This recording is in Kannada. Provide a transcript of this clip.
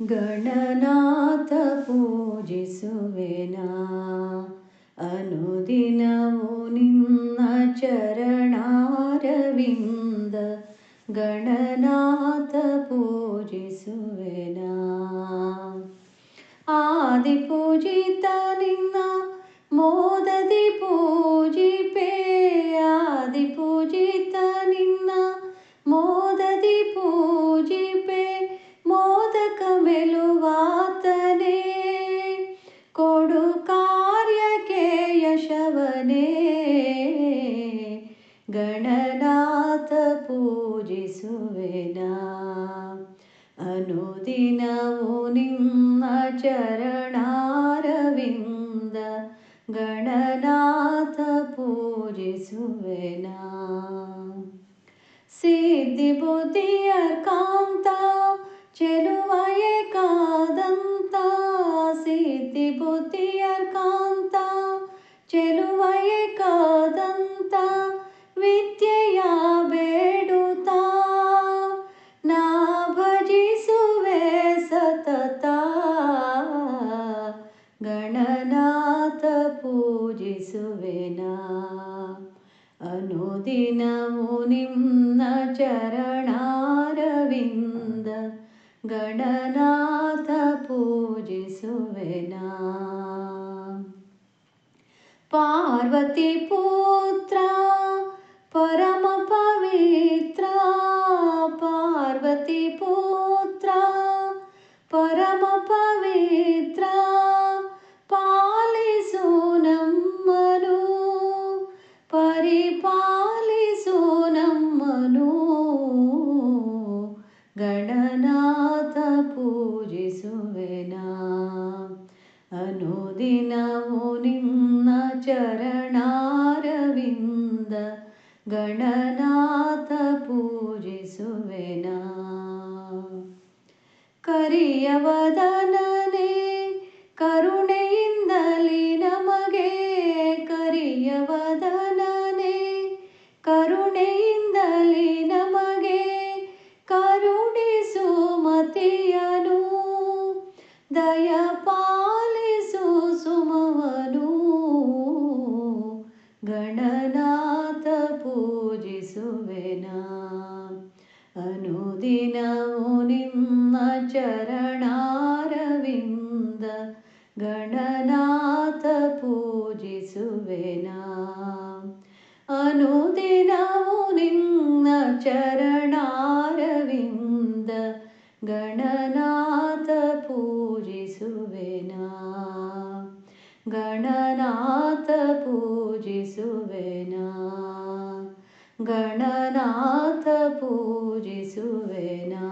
ಗಣನಾಥ ಪೂಜಿಸುವೆನಾ ಅನುದಿನವು ನಿನ್ನ ಚರಣಾರವಿಂದ ಗಣನಾಥ ಪೂಜಿಸುವೆನಾ ಆದಿ ಪೂಜಿತ ನಿನ್ನ ಮೋದದಿ ಪೂಜಿಪೆ ಮೆಲುವಾತನೇ, ಕೊಡು ಕಾರ್ಯಕ್ಕೆ ಯಶವನೇ. ಗಣನಾಥ ಪೂಜಿಸುವೆನಾ. ಅನುದಿನವು ನಿಮ್ಮ ಚರಣಾರವಿಂದ ಗಣನಾಥ ಪೂಜಿಸುವೆನಾ. ಸಿದ್ಧಿ ಬುದ್ಧಿಯ ಕಾಂತ ಚೆಲುವಯ ಗಣನಾಥ ಪೂಜಿಸುವೆನಾ. ಅನುದಿನವು ನಿನ್ನ ಚರಣಾರವಿಂದ ಗಣನಾಥ ಪೂಜಿಸುವೆನಾ. ಪಾರ್ವತಿ ಪುತ್ರ ಅನುದಿನವು ನಿನ್ನ ಚರಣಾರವಿಂದ ಗಣನಾಥ ಪೂಜಿಸುವೆನ. ಕರಿಯವದನನೇ ಕರುಣೆಯಿಂದಲಿ ನಮಗೆ ಕರಿಯವದನನೇ ಕರುಣೆಯಿಂದಲಿ ನಮಗೆ ಕರುಣಿಸು ಮತಿಯನು. ದಯ ಚರಣಾರವಿಂದ ಗಣನಾಥ ಪೂಜಿಸುವೆನಾ ಅನುದಿನವು ನಿನ್ನ ಚರಣಾರವಿಂದ ಗಣನಾಥ ಪೂಜಿಸುವೆನಾ ಗಣನಾಥ ಪೂಜಿಸುವೆನಾ ಗಣನಾಥ ಪೂಜಿಸುವೆನಾ